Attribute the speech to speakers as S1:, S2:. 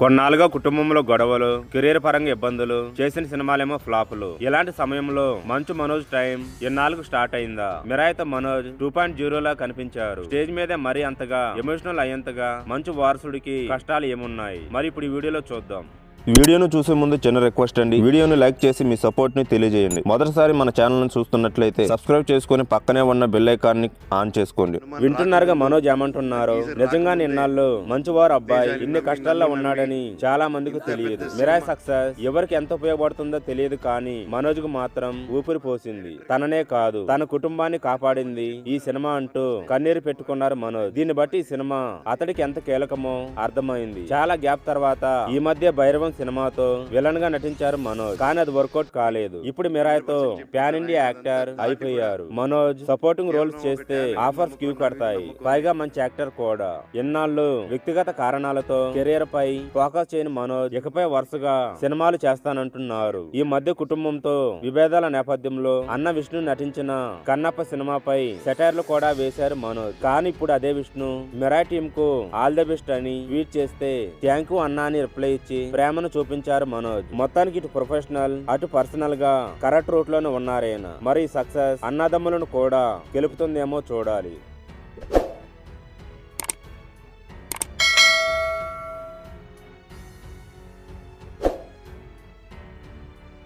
S1: కొన్నాళ్ళుగా కుటుంబంలో గొడవలు కెరీర్ పరంగా ఇబ్బందులు చేసిన సినిమాలేమో ఫ్లాపులు. ఇలాంటి సమయంలో మంచు మనోజ్ టైం ఎన్నాళ్ళకు స్టార్ట్ అయిందా? మిరాయిత మనోజ్ టూ పాయింట్ జీరోలా కనిపించారు. స్టేజ్ మీదే మరీ అంతగా ఎమోషనల్ అయ్యేంతగా మంచు వారసుడికి కష్టాలు ఏమున్నాయి? మరి ఇప్పుడు ఈ వీడియోలో చూద్దాం.
S2: వీడియోను చూసే ముందు చిన్న రిక్వెస్ట్ అండి. వీడియోను లైక్ చేసి మీ సపోర్ట్ని తెలియజేయండి. మొదటిసారి మన ఛానల్ను చూస్తున్నట్లయితే సబ్స్క్రైబ్ చేసుకుని పక్కనే ఉన్న బెల్ ఐకాన్ని ఆన్ చేసుకోండి.
S1: వింటున్నారుగా మనోజ్ ఏమంటున్నారు? నిజంగా నిన్నాళ్ళు మంచివారు అబ్బాయి ఇన్ని కష్టాల్లో ఉన్నాడని చాలా మందికి తెలియదు. మిరాయ్ సక్సెస్ ఎవరికి ఎంత ఉపయోగపడుతుందో తెలియదు కానీ మనోజ్కు మాత్రం ఊపిరి పోసింది. తననే కాదు తన కుటుంబాన్ని కాపాడింది. ఈ సినిమా అంటూ కన్నీరు పెట్టుకున్నారు మనోజ్. దీన్ని బట్టి ఈ సినిమా అతడికి ఎంత కీలకమో అర్థమైంది. చాలా గ్యాప్ తర్వాత ఈ మధ్య భైరవం సినిమాతో విలన్గా నటించారు మనోజ్. కానీ అది వర్కౌట్ కాలేదు. ఇప్పుడు మిరాయ్తో ప్యాన్ ఇండియా యాక్టర్ అయిపోయారు. మనోజ్ సపోర్టింగ్ రోల్స్ చేస్తే ఆఫర్స్ క్యూ కడతాయి. పైగా మంచి యాక్టర్ కూడా. ఇన్నాళ్ళు వ్యక్తిగత కారణాలతో కెరీర్ పై ఫోకస్ చేయని మనోజ్ ఇకపై వరుసగా సినిమాలు చేస్తానంటున్నారు. ఈ మధ్య కుటుంబంతో విభేదాల నేపథ్యంలో అన్న విష్ణు నటించిన కన్నప్ప సినిమాపై సెటైర్లు కూడా వేశారు మనోజ్. కానీ ఇప్పుడు అదే విష్ణు మిరాయ్ టీమ్కు ఆల్ ది బెస్ట్ అని ట్వీట్ చేస్తే థ్యాంక్ యూ అన్నా అని రిప్లై ఇచ్చి ప్రేమను చూపించారు మనోజ్. మొత్తానికి ఇటు ప్రొఫెషనల్ అటు పర్సనల్గా కరెక్ట్ రూట్లోనే ఉన్నారాయన మరి సక్సెస్ అన్నదమ్ములను కూడా గెలుపుతుందేమో చూడాలి.